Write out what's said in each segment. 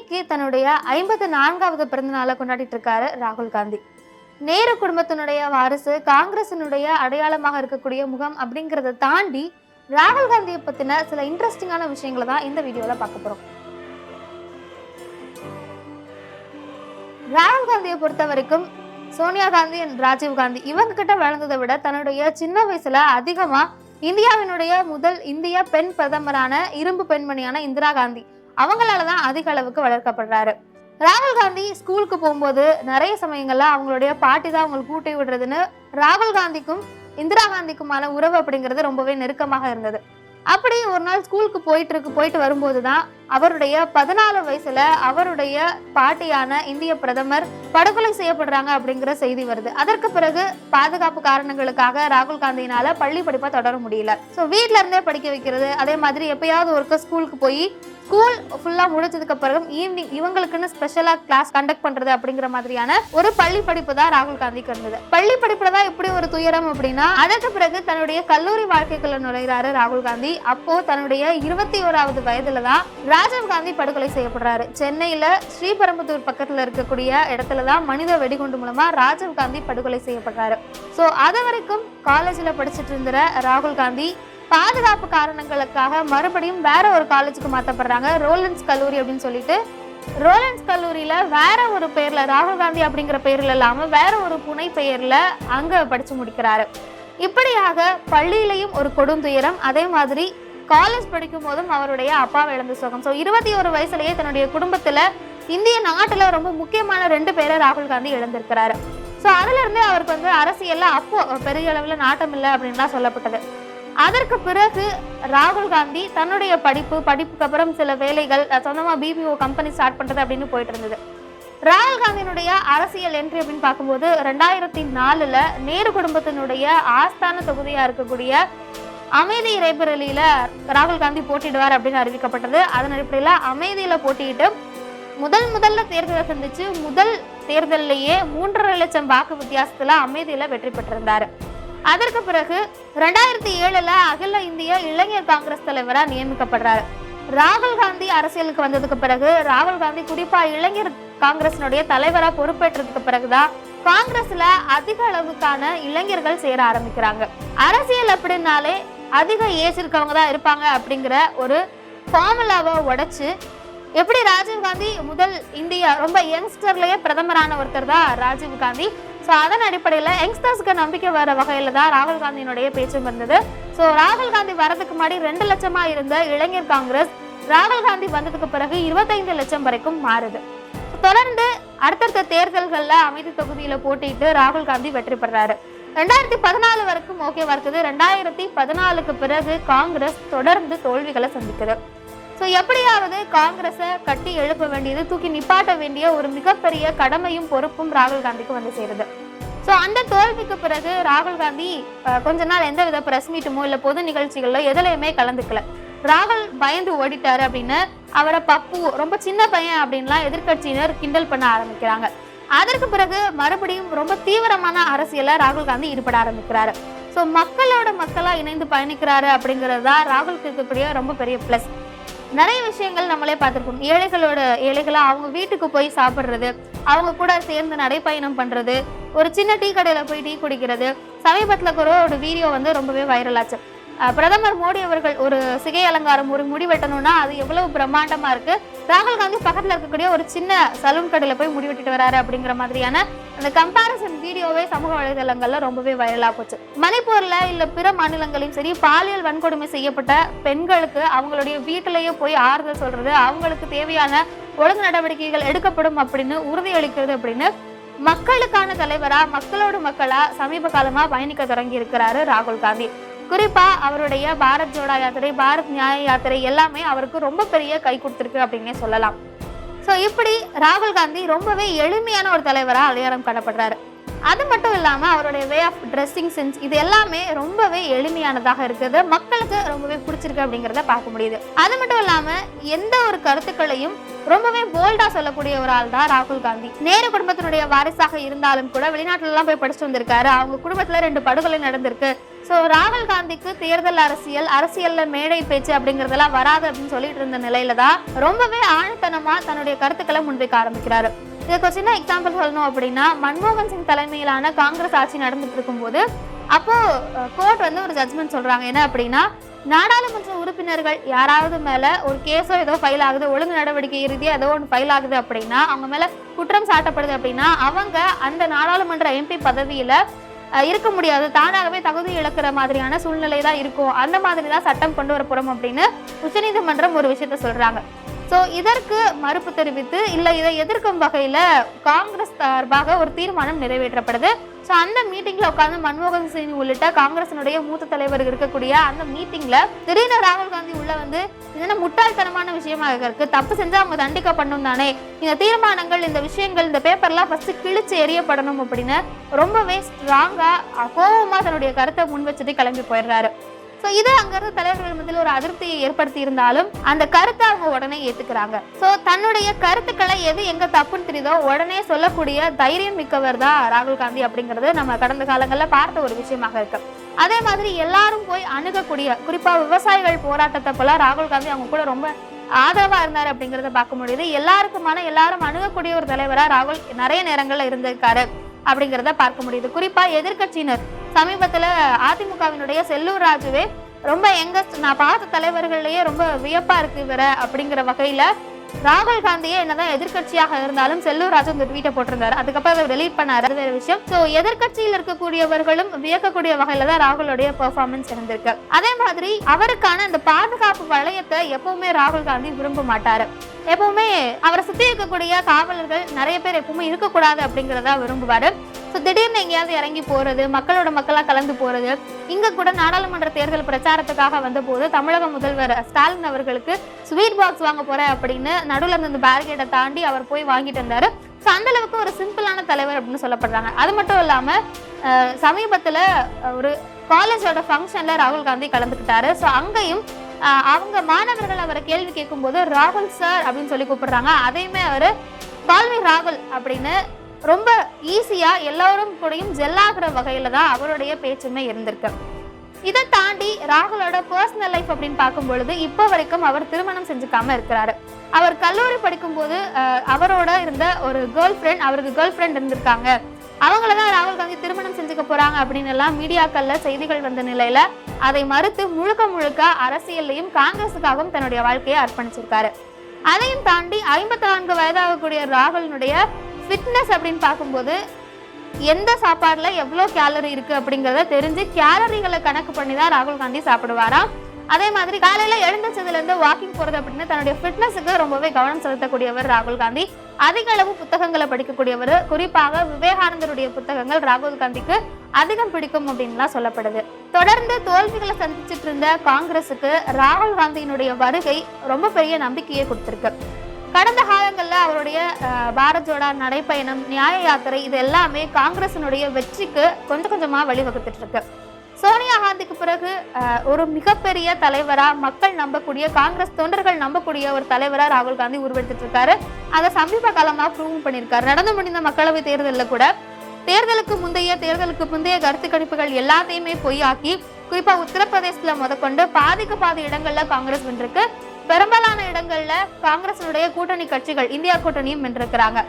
இன்னைக்கு தன்னுடைய ஐம்பத்து நான்காவது பிறந்த நாளை கொண்டாடிட்டு இருக்காரு ராகுல் காந்தி. நேரு குடும்பத்தினுடைய வாரிசு காங்கிரசினுடைய அடையாளமாக இருக்கக்கூடிய முகம் அப்படிங்கிறத தாண்டி ராகுல் காந்தியை பத்தின சில இன்ட்ரெஸ்டிங்கான விஷயங்களை தான் இந்த வீடியோல பார்க்க போறோம். ராகுல் காந்தியை பொறுத்த வரைக்கும் சோனியா காந்தி and ராஜீவ் காந்தி இவங்க கிட்ட வளர்ந்ததை விட தன்னுடைய சின்ன வயசுல அதிகமா இந்தியாவினுடைய முதல் இந்திய பெண் பிரதமரான இரும்பு பெண்மணியான இந்திரா காந்தி. அவங்களால தான் அதிக அளவுக்கு வளர்க்கப்படுறாரு. ராகுல் காந்தி ஸ்கூலுக்கு போகும்போது நிறைய சமயங்கள்ல அவங்களுடைய பாட்டி தான் அவங்களுக்கு கூட்டி விடுறதுன்னு ராகுல் காந்திக்கும் இந்திரா காந்திக்குமான உறவு அப்படிங்கிறது ரொம்பவே நெருக்கமாக இருந்தது. அப்படி ஒரு நாள் ஸ்கூலுக்கு போயிட்டு இருக்கு போயிட்டு வரும்போது தான் அவருடைய பதினாலு வயசுல அவருடைய பாட்டியான இந்திய பிரதமர் படுகொலை செய்யப்படுறாங்க அப்படிங்கிற செய்தி வருது. அதற்கு பிறகு பாதுகாப்பு காரணங்களுக்காக ராகுல் காந்தியினால பள்ளி படிப்பை தொடர முடியல. ஸோ வீட்ல இருந்தே படிக்க வைக்கிறது. அதே மாதிரி எப்பயாவது ஒருக்க ஸ்கூலுக்கு போய் ஸ்கூல் ஃபுல்லா முடிச்சதுக்கு பிறகு ஈவினிங் இவங்களுக்குன்னு ஸ்பெஷலா கிளாஸ் கண்டக்ட் பண்றது அப்படிங்கிற மாதிரியான ஒரு பள்ளி படிப்பு தான் ராகுல் காந்திக்கு இருந்தது. பள்ளி படிப்புல தான் எப்படி ஒரு துயரம் அப்படின்னா அதற்கு பிறகு தன்னுடைய கல்லூரி வாழ்க்கைக்குள்ள நுழைகிறாரு ராகுல் காந்தி. அப்போ தன்னுடைய இருபத்தி ஓராவது வயதுல தான் ராஜீவ் காந்தி படுகொலை செய்யப்படுறாரு. சென்னையில் ஸ்ரீபெரும்புத்தூர் பக்கத்தில் இருக்கக்கூடிய இடத்துல தான் மனித வெடிகுண்டு மூலமாக ராஜீவ் காந்தி படுகொலை செய்யப்படுறாரு. ஸோ அது வரைக்கும் காலேஜில் படிச்சுட்டு இருந்த ராகுல் காந்தி பாதுகாப்பு காரணங்களுக்காக மறுபடியும் வேற ஒரு காலேஜுக்கு மாற்றப்படுறாங்க ரோலன்ஸ் கல்லூரி அப்படின்னு சொல்லிட்டு. ரோலன்ஸ் கல்லூரியில் வேற ஒரு பேரில் ராகுல் காந்தி அப்படிங்கிற பேரில் இல்லாமல் வேற ஒரு புனை பெயரில் அங்கே படித்து முடிக்கிறாரு. இப்படியாக பள்ளியிலையும் ஒரு கொடுந்துயரம் அதே மாதிரி காலேஜ் படிக்கும் போதும் அவருடைய அப்பாவை இழந்த சுகம். ஸோ இருபத்தி ஒரு வயசுலயே தன்னுடைய குடும்பத்துல இந்திய நாட்டுல ரொம்ப முக்கியமான ரெண்டு பேரை ராகுல் காந்தி இழந்திருக்கிறாரு. ஸோ அதுலேருந்தே அவருக்கு வந்து அரசியல்ல அப்போ பெரிய அளவுல நாட்டம் இல்லை அப்படின்லாம் சொல்லப்பட்டது. அதற்கு பிறகு ராகுல் காந்தி தன்னுடைய படிப்பு படிப்புக்கு அப்புறம் சில வேலைகள் சொந்தமாக சொந்தமா பிபிஓ கம்பெனி ஸ்டார்ட் பண்றது அப்படின்னு போயிட்டு இருந்தது. ராகுல் காந்தியினுடைய அரசியல் என்ட்ரி அப்படின்னு பார்க்கும்போது ரெண்டாயிரத்தி நாலுல நேரு குடும்பத்தினுடைய ஆஸ்தான தொகுதியா இருக்கக்கூடிய அமைதி இறைபரலியில ராகுல் காந்தி போட்டியிடுவார் அப்படின்னு அறிவிக்கப்பட்டது. அதன் அடிப்படையில் அமைதியில போட்டியிட்டு முதல் முதல்ல தேர்தலை சந்திச்சு முதல் தேர்தலிலேயே மூன்றரை லட்சம் வாக்கு வித்தியாசத்துல அமைதியில வெற்றி பெற்றிருந்தாரு. அதற்கு பிறகு ரெண்டாயிரத்தி ஏழுல அகில இந்திய இளைஞர் காங்கிரஸ் தலைவராக நியமிக்கப்படுறாரு. ராகுல் காந்தி அரசியலுக்கு வந்ததுக்கு பிறகு ராகுல் காந்தி குறிப்பா இளைஞர் காங்கிரசினுடைய தலைவரா பொறுப்பேற்றதுக்கு பிறகுதான் காங்கிரஸ்ல அதிக அளவுக்கான இளைஞர்கள் சேர ஆரம்பிக்கிறாங்க. அரசியல் அப்படின்னாலே அதிக ஏஜ் இருக்கவங்க தான் இருப்பாங்க அப்படிங்கிற ஒரு ஃபார்முலாவை உடைச்சு எப்படி ராஜீவ் காந்தி முதல் இந்தியா ரொம்ப யங்ஸ்டர்லேயே பிரதமரான ஒருத்தர் தான் ராஜீவ் காந்தி. ஸோ அதன் அடிப்படையில் யங்ஸ்டர்ஸ்க்கு நம்பிக்கை வர வகையில் தான் ராகுல் காந்தியினுடைய பேச்சும் இருந்தது. ஸோ ராகுல் காந்தி வரதுக்கு முன்னாடி ரெண்டு லட்சமாக இருந்த இளைஞர் காங்கிரஸ் ராகுல் காந்தி வந்ததுக்கு பிறகு இருபத்தைந்து லட்சம் வரைக்கும் மாறுது. தொடர்ந்து அடுத்தடுத்த தேர்தல்களில் அமைதி தொகுதியில் போட்டியிட்டு ராகுல் காந்தி வெற்றி பெறாரு. ரெண்டாயிரத்தி பதினாலு வரைக்கும் ஓகேவா இருக்குது. ரெண்டாயிரத்தி பதினாலுக்கு பிறகு காங்கிரஸ் தொடர்ந்து தோல்விகளை சந்திக்குது. ஸோ எப்படியாவது காங்கிரஸை கட்டி எழுப்ப வேண்டியது தூக்கி நிப்பாட்ட வேண்டிய ஒரு மிகப்பெரிய கடமையும் பொறுப்பும் ராகுல் காந்திக்கு வந்து சேருது. ஸோ அந்த தோல்விக்கு பிறகு ராகுல் காந்தி கொஞ்ச நாள் எந்த வித ப்ரெஸ் மீட்டுமோ இல்லை பொது நிகழ்ச்சிகளோ எதுலையுமே கலந்துக்கல. ராகுல் பயந்து ஓடிட்டாரு அப்படின்னு அவரை பப்பு ரொம்ப சின்ன பையன் அப்படின்லாம் எதிர்க்கட்சியினர் கிண்டல் பண்ண ஆரம்பிக்கிறாங்க. அதற்கு பிறகு மறுபடியும் ரொம்ப தீவிரமான அரசியல ராகுல் காந்தி ஈடுபட ஆரம்பிக்கிறாரு. ஸோ மக்களோட மக்களாக இணைந்து பயணிக்கிறாரு அப்படிங்கிறது தான் ராகுலுக்கு இருக்கக்கூடிய ரொம்ப பெரிய ப்ளஸ் நிறைய விஷயங்கள் நம்மளே பார்த்துருக்கோம். ஏழைகளோட ஏழைகளாக அவங்க வீட்டுக்கு போய் சாப்பிட்றது அவங்க கூட சேர்ந்து நடைப்பயணம் பண்ணுறது ஒரு சின்ன டீ கடையில் போய் டீ குடிக்கிறது சமீபத்தில் கூட ஒரு வீடியோ வந்து ரொம்பவே வைரல் ஆச்சு. பிரதமர் மோடி அவர்கள் ஒரு சிகை அலங்காரம் ஒரு முடி வெட்டணும்னா அது எவ்வளவு பிரம்மாண்டமா இருக்கு? ராகுல் காந்தி பக்கத்துல இருக்கக்கூடிய ஒரு சின்ன சலூன் கடையில போய் முடி வெட்டிட்டு வராரு அப்படிங்கிற மாதிரியான அந்த கம்பாரிசன் வீடியோவே சமூக வலைதளங்கள்ல ரொம்பவே வைரலா போச்சு. மணிப்பூர்ல இல்ல பிற மாநிலங்களையும் சரி பாலியல் வன்கொடுமை செய்யப்பட்ட பெண்களுக்கு அவங்களுடைய வீட்டிலேயே போய் ஆறுதல் சொல்றது அவங்களுக்கு தேவையான ஒழுங்கு நடவடிக்கைகள் எடுக்கப்படும் அப்படின்னு உறுதியளிக்கிறது அப்படின்னு மக்களுக்கான தலைவரா மக்களோட மக்களா சமீப காலமா பயணிக்க தொடங்கி இருக்கிறாரு ராகுல் காந்தி. குறிப்பாக அவருடைய பாரத் ஜோடா யாத்திரை பாரத் நியாய யாத்திரை எல்லாமே அவருக்கு ரொம்ப பெரிய கை கொடுத்துருக்கு அப்படின்னே சொல்லலாம். ஸோ இப்படி ராகுல் காந்தி ரொம்பவே எளிமையான ஒரு தலைவராக அடையாளம் காணப்படுறாரு. அது மட்டும் இல்லாமல் அவருடைய வே ஆஃப் ட்ரெஸ்ஸிங் சென்ஸ் இது எல்லாமே ரொம்பவே எளிமையானதாக இருக்குது. மக்களுக்கு ரொம்பவே பிடிச்சிருக்கு அப்படிங்கிறத பார்க்க முடியுது. அது மட்டும் இல்லாமல் எந்த ஒரு கருத்துக்களையும் ரொம்பவே போல்டா சொல்லக்கூடிய ஒரு ஆள் தான் ராகுல் காந்தி. நேரு குடும்பத்தினுடைய வாரிசாக இருந்தாலும் கூட வெளிநாட்டுல எல்லாம் போய் படிச்சுட்டு வந்திருக்காரு. அவங்க குடும்பத்துல ரெண்டு படுகொலை நடந்திருக்கு. ஸோ ராகுல் காந்திக்கு தேர்தல் அரசியல் அரசியல்ல மேடை பேச்சு அப்படிங்கறதெல்லாம் வராது அப்படின்னு சொல்லிட்டு இருந்த நிலையில தான் ரொம்பவே ஆழ்த்தனமா தன்னுடைய கருத்துக்களை முன்வைக்க ஆரம்பிக்கிறாரு. இதுக்கு ஒரு சின்ன எக்ஸாம்பிள் சொல்லணும் அப்படின்னா மன்மோகன் சிங் தலைமையிலான காங்கிரஸ் ஆட்சி நடந்துட்டு இருக்கும்போது அப்போ கோர்ட் வந்து ஒரு ஜட்மெண்ட் சொல்றாங்க. என்ன அப்படின்னா நாடாளுமன்ற உறுப்பினர்கள் யாராவது மேல ஒரு கேஸோ ஏதோ ஃபைல் ஆகுது ஒழுங்கு நடவடிக்கை ரீதியாக ஏதோ ஒன்று ஃபைல் ஆகுது அப்படின்னா அவங்க மேல குற்றம் சாட்டப்படுது அப்படின்னா அவங்க அந்த நாடாளுமன்ற எம்பி பதவியில இருக்க முடியாது. தானாகவே தகுதி இழக்கிற மாதிரியான சூழ்நிலை தான் இருக்கும். அந்த மாதிரி தான் சட்டம் கொண்டு வரப்படும் அப்படின்னு உச்சநீதிமன்றம் ஒரு விஷயத்த சொல்றாங்க. ஸோ இதற்கு மறுப்பு தெரிவித்து இல்லை இதை எதிர்க்கும் வகையில் காங்கிரஸ் சார்பாக ஒரு தீர்மானம் நிறைவேற்றப்படுது. ஸோ அந்த மீட்டிங்கில் உட்காந்து மன்மோகன் சிங் உள்ளிட்ட காங்கிரசினுடைய மூத்த தலைவர் இருக்கக்கூடிய அந்த மீட்டிங்கில் திடீர்னு ராகுல் காந்தி உள்ள வந்து இது முட்டாள்தனமான விஷயமாக இருக்கு? தப்பு செஞ்சால் அவங்க தண்டிக்கப்படணும் தானே? இந்த தீர்மானங்கள் இந்த விஷயங்கள் இந்த பேப்பர்லாம் ஃபஸ்ட்டு கிழிச்சு எரியப்படணும் அப்படின்னு ரொம்பவே ஸ்ட்ராங்காக கோபமா தன்னுடைய கருத்தை முன் வச்சுட்டு கிளம்பி போயிடுறாரு. ஸோ இது அங்கிருந்து தலைவர்கள் மத்தியில் ஒரு அதிருப்தியை ஏற்படுத்தி இருந்தாலும் அந்த கருத்தை அவங்க உடனே ஏத்துக்கிறாங்க. ஸோ தன்னுடைய கருத்துக்களை எது எங்க தப்புன்னு தெரியுதோ உடனே சொல்லக்கூடிய தைரியம் மிக்கவர் தான் ராகுல் காந்தி அப்படிங்கிறது நம்ம கடந்த காலங்களில் பார்த்த ஒரு விஷயமாக இருக்கு. அதே மாதிரி எல்லாரும் போய் அணுகக்கூடிய குறிப்பா விவசாயிகள் போராட்டத்தை போல ராகுல் காந்தி அவங்க கூட ரொம்ப ஆதரவா இருந்தார் அப்படிங்கறத பார்க்க முடியுது. எல்லாருக்குமான எல்லாரும் அணுகக்கூடிய ஒரு தலைவரா ராகுல் நிறைய நேரங்கள்ல இருந்திருக்காரு அப்படிங்கிறத பார்க்க முடியுது. குறிப்பா எதிர்க்கட்சியினர் சமீபத்துல அதிமுகவினுடைய செல்லூர் ராஜுவே ரொம்ப எங்கஸ்ட் நான் பார்த்த தலைவர்கள்லயே ரொம்ப வியப்பா இருக்கு இவர அப்படிங்கிற வகையில ராகுல் காந்தியே என்னதான் எதிர்க்கட்சியாக இருந்தாலும் செல்லூர் ராஜு இந்த ட்வீட்டை போட்டிருந்தாரு. அதுக்கப்புறம் அதை டெலீட் பண்ணாரு. அது வேற விஷயம். ஸோ எதிர்க்கட்சியில் இருக்கக்கூடியவர்களும் வியக்கக்கூடிய வகையில தான் ராகுலுடைய பெர்ஃபார்மன்ஸ் இருந்திருக்கு. அதே மாதிரி அவருக்கான இந்த பாதுகாப்பு வளையத்தை எப்பவுமே ராகுல் காந்தி விரும்ப மாட்டாரு. எப்பவுமே அவரை சுத்தி இருக்கக்கூடிய காவலர்கள் நிறைய பேர் எப்பவுமே இருக்கக்கூடாது அப்படிங்கிறதா விரும்புவாரு. ஸோ திடீர்னு எங்கேயாவது இறங்கி போகிறது மக்களோட மக்களாக கலந்து போகிறது இங்கே கூட நாடாளுமன்ற தேர்தல் பிரச்சாரத்துக்காக வந்தபோது தமிழக முதல்வர் ஸ்டாலின் அவர்களுக்கு ஸ்வீட் பாக்ஸ் வாங்க போகிறேன் அப்படின்னு நடுவில் இருந்த இந்த பேரிகேட்டை தாண்டி அவர் போய் வாங்கிட்டு இருந்தார். ஸோ அந்த அளவுக்கு ஒரு சிம்பிளான தலைவர் அப்படின்னு சொல்லப்படுறாங்க. அது மட்டும் இல்லாமல் சமீபத்தில் ஒரு காலேஜோட ஃபங்க்ஷனில் ராகுல் காந்தி கலந்துக்கிட்டாரு. ஸோ அங்கேயும் அவங்க மாணவர்கள் அவரை கேள்வி கேட்கும்போது ராகுல் சார் அப்படின்னு சொல்லி கூப்பிடுறாங்க. அதையுமே அவர் கால்வி ராகுல் அப்படின்னு ரொம்ப ஈஸியாக எல்லோரும் கூடயும் ஜெல்லாகிற வகையில் தான் அவருடைய பேச்சுமே இருந்திருக்கு. இதை தாண்டி ராகுலோட பர்சனல் லைஃப் அப்படின்னு பார்க்கும் பொழுது இப்போ வரைக்கும் அவர் திருமணம் செஞ்சுக்காம இருக்கிறாரு. அவர் கல்லூரி படிக்கும்போது அவரோட இருந்த ஒரு கேர்ள் ஃப்ரெண்ட் அவருக்கு கேர்ள் ஃப்ரெண்ட் இருந்திருக்காங்க. அவங்கள தான் ராகுல் காந்தி திருமணம் செஞ்சுக்க போறாங்க அப்படின்னு எல்லாம் மீடியாக்கள்ல செய்திகள் வந்த நிலையில அதை மறுத்து முழுக்க முழுக்க அரசியல்லையும் காங்கிரஸுக்காகவும் தன்னுடைய வாழ்க்கையை அர்ப்பணிச்சிருக்காரு. அதையும் தாண்டி ஐம்பத்தி நான்கு வயதாகக்கூடிய ராகுலினுடைய ஃபிட்னஸ் அப்படின்னு பார்க்கும்போது எந்த சாப்பாடில் எவ்வளோ கேலரி இருக்குது அப்படிங்கிறத தெரிஞ்சு கேலரிகளை கணக்கு பண்ணி தான் ராகுல் காந்தி சாப்பிடுவாராம். அதே மாதிரி காலையில் எழுந்தச்சதுலேருந்து வாக்கிங் போகிறது அப்படின்னு தன்னுடைய ஃபிட்னஸுக்கு ரொம்பவே கவனம் செலுத்தக்கூடியவர் ராகுல் காந்தி. அதிக அளவு புத்தகங்களை படிக்கக்கூடியவர். குறிப்பாக விவேகானந்தருடைய புத்தகங்கள் ராகுல் காந்திக்கு அதிகம் பிடிக்கும் அப்படின்லாம் சொல்லப்படுது. தொடர்ந்து தோல்விகளை சந்திச்சிட்டு இருந்த காங்கிரஸுக்கு ராகுல் காந்தியினுடைய வருகை ரொம்ப பெரிய நம்பிக்கையை கொடுத்துருக்கு. கடந்த காலங்களில் அவருடைய பாரத் ஜோடா நடைப்பயணம் நியாய யாத்திரை இது எல்லாமே காங்கிரசினுடைய வெற்றிக்கு கொஞ்சம் கொஞ்சமாக வழிவகுத்துட்டு இருக்கு சோனியா காந்திக்கு பிறகு ஒரு மிகப்பெரிய தலைவராக மக்கள் நம்பக்கூடிய காங்கிரஸ் தொண்டர்கள் நம்பக்கூடிய ஒரு தலைவராக ராகுல் காந்தி உருவெடுத்துட்டு இருக்காரு அதை சமீப காலமாக ப்ரூவ் பண்ணியிருக்காரு. நடந்து முடிந்த மக்களவை தேர்தலில் கூட தேர்தலுக்கு முந்தைய தேர்தலுக்கு முந்தைய கருத்து கணிப்புகள் எல்லாத்தையுமே பொய்யாக்கி குறிப்பாக உத்தரப்பிரதேசத்தில் முதற்கொண்டு பாதிக்கு பாதி இடங்களில் காங்கிரஸ் வென்றிருக்கு. பெரும்பாலான இடங்கள்ல காங்கிரசினுடைய கூட்டணி கட்சிகள் இந்தியா கூட்டணியும் வென்றிருக்கிறாங்க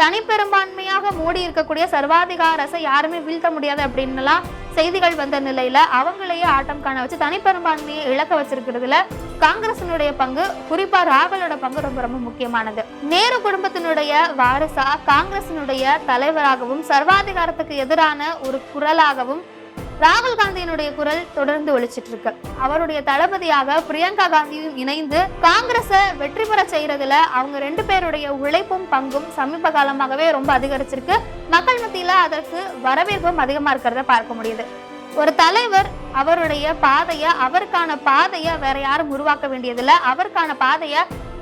தனிப்பெரும்பான்மையாக மூடி இருக்கக்கூடிய சர்வாதிகார அரசை யாருமே வீழ்த்த முடியாது அப்படின்னுலாம் செய்திகள் வந்த நிலையில அவங்களையே ஆட்டம் காண வச்சு தனிப்பெரும்பான்மையை இழக்க வச்சிருக்கிறதுல காங்கிரசினுடைய பங்கு குறிப்பா ராகுலோட பங்கு ரொம்ப ரொம்ப முக்கியமானது. நேரு குடும்பத்தினுடைய வாரிசா காங்கிரசினுடைய தலைவராகவும் சர்வாதிகாரத்துக்கு எதிரான ஒரு குரலாகவும் ராகுல் காந்தியினுடைய குரல் தொடர்ந்து ஒழிச்சிட்டு இருக்கு. அவருடைய தளபதியாக பிரியங்கா காந்தியும் இணைந்து காங்கிரஸை வெற்றி பெற செய்யறதுல அவங்க ரெண்டு பேருடைய உழைப்பும் பங்கும் சமீப காலமாகவே ரொம்ப அதிகரிச்சிருக்கு. மக்கள் மத்தியில அதற்கு வரவேற்பும் அதிகமா இருக்கிறத பார்க்க முடியுது. ஒரு தலைவர் அவருடைய பாதைய அவருக்கான பாதைய வேற யாரும் உருவாக்க வேண்டியதில்லை. அவருக்கான பாதைய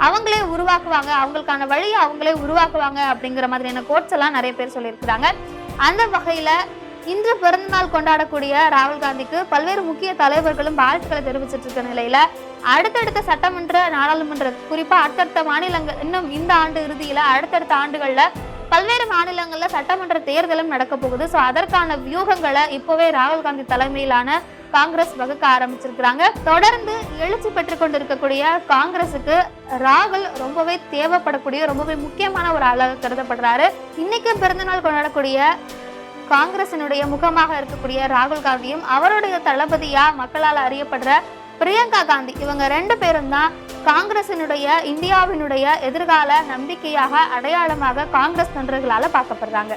அவங்களே உருவாக்குவாங்க. அவங்களுக்கான வழியை அவங்களே உருவாக்குவாங்க அப்படிங்கிற மாதிரியான கோட்ஸ் எல்லாம் நிறைய பேர் சொல்லியிருக்கிறாங்க. அந்த வகையில இன்று பிறந்தநாள் கொண்டாடக்கூடிய ராகுல் காந்திக்கு பல்வேறு முக்கிய தலைவர்களும் வாழ்த்துக்களை தெரிவிச்சிட்டு இருக்க நிலையில அடுத்தடுத்த சட்டமன்ற நாடாளுமன்ற குறிப்பா அடுத்தடுத்த மாநிலங்கள் இன்னும் இந்த ஆண்டு இறுதியில அடுத்தடுத்த ஆண்டுகள்ல பல்வேறு மாநிலங்கள்ல சட்டமன்ற தேர்தலும் நடக்க போகுது. ஸோ அதற்கான வியூகங்களை இப்போவே ராகுல் காந்தி தலைமையிலான காங்கிரஸ் வகுக்க ஆரம்பிச்சிருக்கிறாங்க. தொடர்ந்து எழுச்சி பெற்றுக் கொண்டிருக்கக்கூடிய காங்கிரஸுக்கு ராகுல் ரொம்பவே தேவைப்படக்கூடிய ரொம்பவே முக்கியமான ஒரு ஆளாக கருதப்படுறாரு. இன்னைக்கு பிறந்தநாள் கொண்டாடக்கூடிய காங்கிரசினுடைய முகமாக இருக்கக்கூடிய ராகுல் காந்தியும் அவருடைய தளபதியா மக்களால் அறியப்படுற பிரியங்கா காந்தி. இவங்க ரெண்டு பேரும் தான் காங்கிரசினுடைய இந்தியாவினுடைய எதிர்கால நம்பிக்கையாக அடையாளமாக காங்கிரஸ் தொண்டர்களால் பார்க்கப்படுறாங்க.